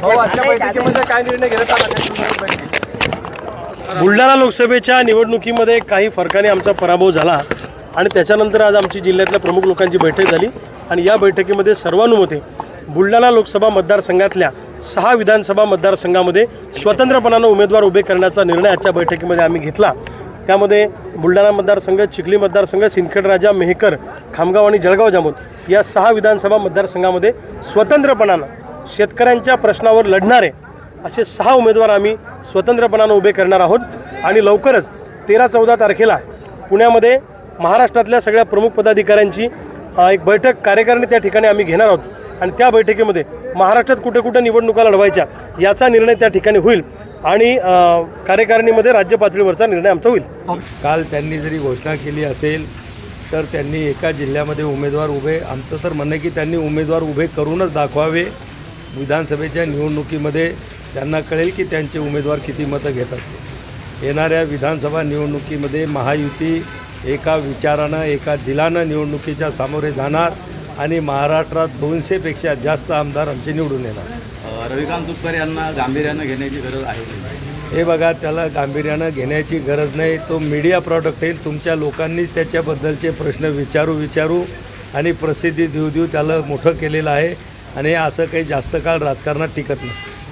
भाऊ आजच्या बैठकीमध्ये काय निर्णय घेण्यात आला काय तुमच्या बैठकीत? बुलढाणा लोकसभेच्या निवडणुकीमध्ये काही फरकाने आमचा पराभव झाला आणि त्याच्यानंतर आज आमची जिल्ह्यातल्या प्रमुख लोकांची बैठक झाली. आणि या बैठकीमध्ये सर्वानुमते बुलढाणा लोकसभा मतदारसंघातल्या सहा विधानसभा मतदारसंघामध्ये स्वतंत्रपणानं उमेदवार उभे करण्याचा निर्णय आजच्या बैठकीमध्ये आम्ही घेतला. त्यामध्ये बुलढाणा मतदारसंघ चिखली मतदारसंघ सिंदखेडराजा मेहकर खामगाव आणि जळगाव जामोद या सहा विधानसभा मतदारसंघामध्ये स्वतंत्रपणानं शेतकऱ्यांच्या प्रश्नावर लढणारे असे सहा उमेदवार आम्ही स्वतंत्रपणानं उभे करणार आहोत. आणि लवकरच तेरा चौदा तारखेला पुण्यामध्ये महाराष्ट्रातल्या सगळ्या प्रमुख पदाधिकाऱ्यांची एक बैठक कार्यकारिणी त्या ठिकाणी आम्ही घेणार आहोत. आणि त्या बैठकीमध्ये महाराष्ट्रात कुठे कुठे निवडणुका लढवायच्या याचा निर्णय त्या ठिकाणी होईल. आणि कार्यकारिणीमध्ये राज्य पातळीवरचा निर्णय आमचा होईल. काल त्यांनी जरी घोषणा केली असेल तर त्यांनी एका जिल्ह्यामध्ये उमेदवार उभे आमचं तर म्हणणं आहे की त्यांनी उमेदवार उभे करूनच दाखवावे. विधानसभेच्या निवडणुकीमध्ये त्यांना कळेल की त्यांचे उमेदवार किती मतं घेतात. येणाऱ्या विधानसभा निवडणुकीमध्ये महायुती एका विचारानं एका दिलानं निवडणुकीच्या सामोरे जाणार आणि महाराष्ट्रात दोनशेपेक्षा जास्त आमदार आमचे निवडून येणार रविकांत तुपकर यांना गांभीर्यानं घेण्याची गरज आहे? हे बघा त्याला गांभीर्यानं घेण्याची गरज नाही तो मीडिया प्रॉडक्ट आहे तुमच्या लोकांनी त्याच्याबद्दलचे प्रश्न विचारू विचारू आणि प्रसिद्धी देऊ देऊ त्याला मोठं केलेलं आहे आणि असं काही जास्त काळ राजकारणात टिकत नसतं.